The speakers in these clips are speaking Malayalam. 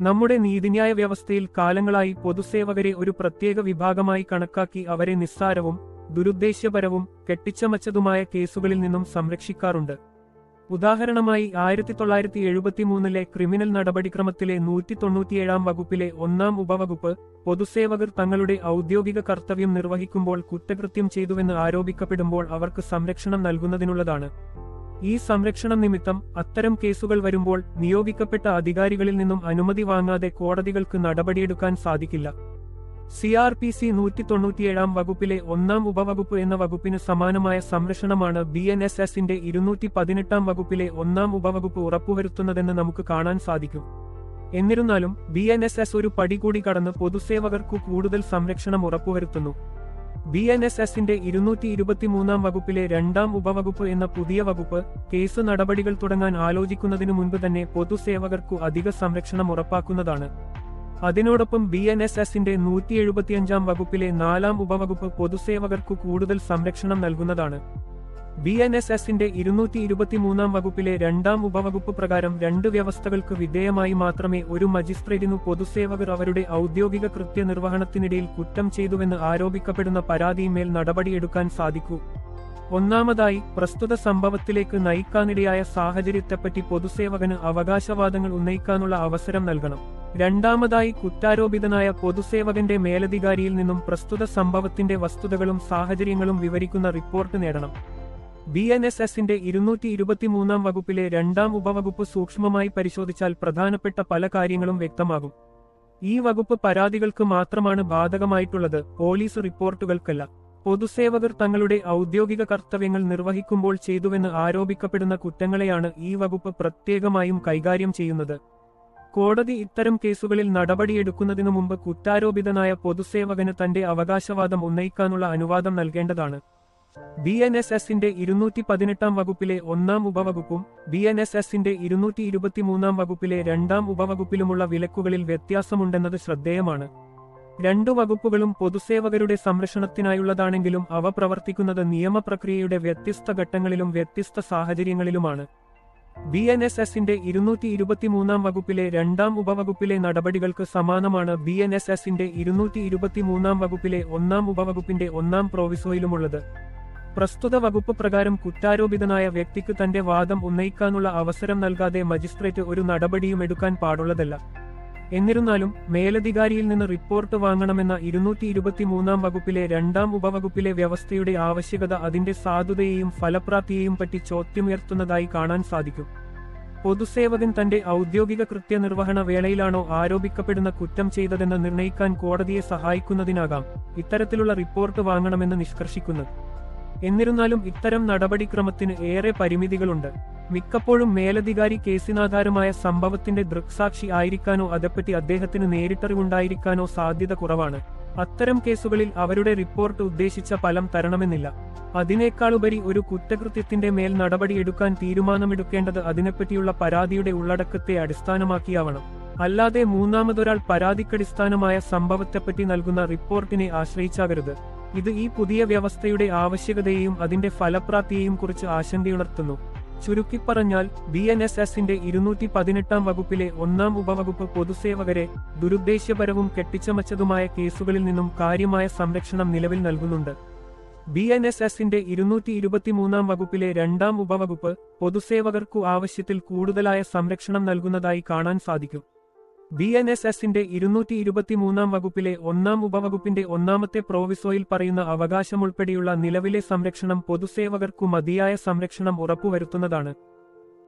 നമ്മുടെ നീതിന്യായ വ്യവസ്ഥയിൽ കാലങ്ങളായി പൊതുസേവകരെ ഒരു പ്രത്യേക വിഭാഗമായി കണക്കാക്കി അവരെ നിസ്സാരവും ദുരുദ്ദേശ്യപരവും കെട്ടിച്ചമച്ചതുമായ കേസുകളിൽ നിന്നും സംരക്ഷിക്കാറുണ്ട്. ഉദാഹരണമായി ആയിരത്തി തൊള്ളായിരത്തി എഴുപത്തിമൂന്നിലെ ക്രിമിനൽ നടപടിക്രമത്തിലെ നൂറ്റി തൊണ്ണൂറ്റിയേഴാം വകുപ്പിലെ ഒന്നാം ഉപവകുപ്പ് പൊതുസേവകർ തങ്ങളുടെ ഔദ്യോഗിക കർത്തവ്യം നിർവഹിക്കുമ്പോൾ കുറ്റകൃത്യം ചെയ്തുവെന്ന് ആരോപിക്കപ്പെടുമ്പോൾ അവർക്ക് സംരക്ഷണം നൽകുന്നതിനുള്ളതാണ്. ഈ സംരക്ഷണം നിമിത്തം അത്തരം കേസുകൾ വരുമ്പോൾ നിയോഗിക്കപ്പെട്ട അധികാരികളിൽ നിന്നും അനുമതി വാങ്ങാതെ കോടതികൾക്ക് നടപടിയെടുക്കാൻ സാധിക്കില്ല. സി ആർ പി സി നൂറ്റി തൊണ്ണൂറ്റിയേഴാം വകുപ്പിലെ ഒന്നാം ഉപവകുപ്പ് എന്ന വകുപ്പിന് സമാനമായ സംരക്ഷണമാണ് ബി എൻ എസ് എസിന്റെ ഇരുന്നൂറ്റി പതിനെട്ടാം വകുപ്പിലെ ഒന്നാം ഉപവകുപ്പ് ഉറപ്പുവരുത്തുന്നതെന്ന് നമുക്ക് കാണാൻ സാധിക്കും. എന്നിരുന്നാലും ബി എൻ എസ് എസ് ഒരു പടി കൂടി കടന്ന് പൊതുസേവകർക്കു കൂടുതൽ സംരക്ഷണം ഉറപ്പുവരുത്തുന്നു. ബി എൻ എസ് എസിന്റെ ഇരുന്നൂറ്റി ഇരുപത്തിമൂന്നാം വകുപ്പിലെ രണ്ടാം ഉപവകുപ്പ് എന്ന പുതിയ വകുപ്പ് കേസ് നടപടികൾ തുടങ്ങാൻ ആലോചിക്കുന്നതിനു മുൻപ് തന്നെ പൊതുസേവകർക്കു അധിക സംരക്ഷണം ഉറപ്പാക്കുന്നതാണ്. അതിനോടൊപ്പം ബി എൻ എസ് എസിന്റെ നൂറ്റി എഴുപത്തിയഞ്ചാം വകുപ്പിലെ നാലാം ഉപവകുപ്പ് പൊതുസേവകർക്കു കൂടുതൽ സംരക്ഷണം നൽകുന്നതാണ്. ബി എൻ എസ് എസിന്റെ ഇരുന്നൂറ്റി ഇരുപത്തിമൂന്നാം വകുപ്പിലെ രണ്ടാം ഉപവകുപ്പ് പ്രകാരം രണ്ട് വ്യവസ്ഥകൾക്ക് വിധേയമായി മാത്രമേ ഒരു മജിസ്ട്രേറ്റിനു പൊതുസേവകർ അവരുടെ ഔദ്യോഗിക കൃത്യനിർവഹണത്തിനിടയിൽ കുറ്റം ചെയ്തുവെന്ന് ആരോപിക്കപ്പെടുന്ന പരാതിയിന്മേൽ നടപടിയെടുക്കാൻ സാധിക്കൂ. ഒന്നാമതായി പ്രസ്തുത സംഭവത്തിലേക്ക് നയിക്കാനിടയായ സാഹചര്യത്തെപ്പറ്റി പൊതുസേവകന് അവകാശവാദങ്ങൾ ഉന്നയിക്കാനുള്ള അവസരം നൽകണം. രണ്ടാമതായി കുറ്റാരോപിതനായ പൊതുസേവകന്റെ മേലധികാരിയിൽ നിന്നും പ്രസ്തുത സംഭവത്തിന്റെ വസ്തുതകളും സാഹചര്യങ്ങളും വിവരിക്കുന്ന റിപ്പോർട്ട് നേടണം. ബി എൻ എസ് എസിന്റെ ഇരുന്നൂറ്റി ഇരുപത്തിമൂന്നാം വകുപ്പിലെ രണ്ടാം ഉപവകുപ്പ് സൂക്ഷ്മമായി പരിശോധിച്ചാൽ പ്രധാനപ്പെട്ട പല കാര്യങ്ങളും വ്യക്തമാകും. ഈ വകുപ്പ് പരാതികൾക്ക് മാത്രമാണ് ബാധകമായിട്ടുള്ളത് പോലീസ് റിപ്പോർട്ടുകൾക്കല്ല. പൊതുസേവകർ തങ്ങളുടെ ഔദ്യോഗിക കർത്തവ്യങ്ങൾ നിർവഹിക്കുമ്പോൾ ചെയ്തുവെന്ന് ആരോപിക്കപ്പെടുന്ന കുറ്റങ്ങളെയാണ് ഈ വകുപ്പ് പ്രത്യേകമായും കൈകാര്യം ചെയ്യുന്നത്. കോടതി ഇത്തരം കേസുകളിൽ നടപടിയെടുക്കുന്നതിനു മുമ്പ് കുറ്റാരോപിതനായ പൊതുസേവകന് തന്റെ അവകാശവാദം ഉന്നയിക്കാനുള്ള അനുവാദം നൽകേണ്ടതാണ്. ബി എൻ എസ് എസിന്റെ ഇരുന്നൂറ്റി പതിനെട്ടാം വകുപ്പിലെ ഒന്നാം ഉപവകുപ്പും ബി എൻ എസ് എസിന്റെ ഇരുന്നൂറ്റി ഇരുപത്തിമൂന്നാം വകുപ്പിലെ രണ്ടാം ഉപവകുപ്പിലുമുള്ള വിലക്കുകളിൽ വ്യത്യാസമുണ്ടെന്നത് ശ്രദ്ധേയമാണ്. രണ്ടു വകുപ്പുകളും പൊതുസേവകരുടെ സംരക്ഷണത്തിനായുള്ളതാണെങ്കിലും അവ പ്രവർത്തിക്കുന്നത് നിയമപ്രക്രിയയുടെ വ്യത്യസ്ത ഘട്ടങ്ങളിലും വ്യത്യസ്ത സാഹചര്യങ്ങളിലുമാണ്. ബി എൻ എസ് എസിന്റെ ഇരുന്നൂറ്റി ഇരുപത്തിമൂന്നാം വകുപ്പിലെ രണ്ടാം ഉപവകുപ്പിലെ നടപടികൾക്ക് സമാനമാണ് ബി എൻ എസ് എസിന്റെ ഇരുന്നൂറ്റി ഇരുപത്തിമൂന്നാം വകുപ്പിലെ ഒന്നാം ഉപവകുപ്പിന്റെ ഒന്നാം പ്രോവിസോയിലുമുള്ളത് പ്രസ്തുത വകുപ്പ് പ്രകാരം കുറ്റാരോപിതനായ വ്യക്തിക്ക് തന്റെ വാദം ഉന്നയിക്കാനുള്ള അവസരം നൽകാതെ മജിസ്ട്രേറ്റ് ഒരു നടപടിയും എടുക്കാൻ പാടുള്ളതല്ല. എന്നിരുന്നാലും മേലധികാരിയിൽ നിന്ന് റിപ്പോർട്ട് വാങ്ങണമെന്ന ഇരുന്നൂറ്റി ഇരുപത്തിമൂന്നാം വകുപ്പിലെ രണ്ടാം ഉപവകുപ്പിലെ വ്യവസ്ഥയുടെ ആവശ്യകത അതിന്റെ സാധുതയെയും ഫലപ്രാപ്തിയെയും പറ്റി ചോദ്യമുയർത്തുന്നതായി കാണാൻ സാധിക്കും. പൊതുസേവകൻ തന്റെ ഔദ്യോഗിക കൃത്യനിർവഹണ വേളയിലാണോ ആരോപിക്കപ്പെടുന്ന കുറ്റം ചെയ്തതെന്ന് നിർണയിക്കാൻ കോടതിയെ സഹായിക്കുന്നതിനാകാം ഇത്തരത്തിലുള്ള റിപ്പോർട്ട് വാങ്ങണമെന്ന് നിഷ്കർഷിക്കുന്നത്. എന്നിരുന്നാലും ഇത്തരം നടപടിക്രമത്തിന് ഏറെ പരിമിതികളുണ്ട്. മിക്കപ്പോഴും മേലധികാരി കേസിനാധാരമായ സംഭവത്തിന്റെ ദൃക്സാക്ഷി ആയിരിക്കാനോ അതേപ്പറ്റി അദ്ദേഹത്തിന് നേരിട്ടറിവുണ്ടായിരിക്കാനോ സാധ്യത കുറവാണ്. അത്തരം കേസുകളിൽ അവരുടെ റിപ്പോർട്ട് ഉദ്ദേശിച്ച ഫലം തരണമെന്നില്ല. അതിനേക്കാളുപരി ഒരു കുറ്റകൃത്യത്തിന്റെ മേൽ നടപടിയെടുക്കാൻ തീരുമാനമെടുക്കേണ്ടത് അതിനെപ്പറ്റിയുള്ള പരാതിയുടെ ഉള്ളടക്കത്തെ അടിസ്ഥാനമാക്കിയാവണം. അല്ലാതെ മൂന്നാമതൊരാൾ പരാതിക്കടിസ്ഥാനമായ സംഭവത്തെപ്പറ്റി നൽകുന്ന റിപ്പോർട്ടിനെ ആശ്രയിച്ചാകരുത്. ഇത് ഈ പുതിയ വ്യവസ്ഥയുടെ ആവശ്യകതയെയും അതിന്റെ ഫലപ്രാപ്തിയെയും കുറിച്ച് ആശങ്കയുണർത്തുന്നു. ചുരുക്കിപ്പറഞ്ഞാൽ ബി എൻ എസ് എസിന്റെ ഇരുന്നൂറ്റി പതിനെട്ടാം വകുപ്പിലെ ഒന്നാം ഉപവകുപ്പ് പൊതുസേവകരെ ദുരുദ്ദേശ്യപരവും കെട്ടിച്ചമച്ചതുമായ കേസുകളിൽ നിന്നും കാര്യമായ സംരക്ഷണം നിലവിൽ നൽകുന്നുണ്ട്. ബി എൻ എസ് എസിന്റെ ഇരുന്നൂറ്റി ഇരുപത്തിമൂന്നാം വകുപ്പിലെ രണ്ടാം ഉപവകുപ്പ് പൊതുസേവകർക്കു ആവശ്യത്തിൽ കൂടുതലായ സംരക്ഷണം നൽകുന്നതായി കാണാൻ സാധിക്കും. ബി എൻ എസ് എസിന്റെ ഇരുന്നൂറ്റി ഇരുപത്തിമൂന്നാം വകുപ്പിലെ ഒന്നാം ഉപവകുപ്പിന്റെ ഒന്നാമത്തെ പ്രോവിസോയിൽ പറയുന്ന അവകാശമുൾപ്പെടെയുള്ള നിലവിലെ സംരക്ഷണം പൊതുസേവകർക്കു മതിയായ സംരക്ഷണം ഉറപ്പുവരുത്തുന്നതാണ്.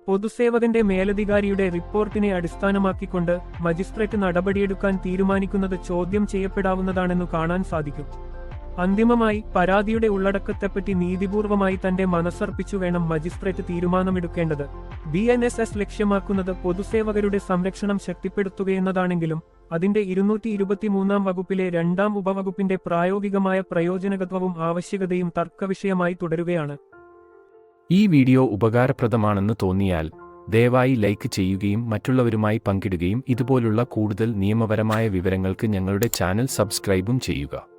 പൊതുസേവകന്റെ മേലധികാരിയുടെ റിപ്പോർട്ടിനെ അടിസ്ഥാനമാക്കിക്കൊണ്ട് മജിസ്ട്രേറ്റ് നടപടിയെടുക്കാൻ തീരുമാനിക്കുന്നത് ചോദ്യം ചെയ്യപ്പെടാവുന്നതാണെന്നു കാണാൻ സാധിക്കും. അന്തിമമായി പരാതിയുടെ ഉള്ളടക്കത്തെപ്പറ്റി നീതിപൂർവമായി തന്റെ മനസ്സർപ്പിച്ചു വേണം മജിസ്ട്രേറ്റ് തീരുമാനമെടുക്കേണ്ടത്. ബി എൻ എസ് എസ് ലക്ഷ്യമാക്കുന്നത് പൊതുസേവകരുടെ സംരക്ഷണം ശക്തിപ്പെടുത്തുകയെന്നതാണെങ്കിലും അതിന്റെ ഇരുന്നൂറ്റി ഇരുപത്തിമൂന്നാം വകുപ്പിലെ രണ്ടാം ഉപവകുപ്പിന്റെ പ്രായോഗികമായ പ്രയോജനകത്വവും ആവശ്യകതയും തർക്കവിഷയമായി തുടരുകയാണ്. ഈ വീഡിയോ ഉപകാരപ്രദമാണെന്ന് തോന്നിയാൽ ദയവായി ലൈക്ക് ചെയ്യുകയും മറ്റുള്ളവരുമായി പങ്കിടുകയും ഇതുപോലുള്ള കൂടുതൽ നിയമപരമായ വിവരങ്ങൾക്ക് ഞങ്ങളുടെ ചാനൽ സബ്സ്ക്രൈബും ചെയ്യുക.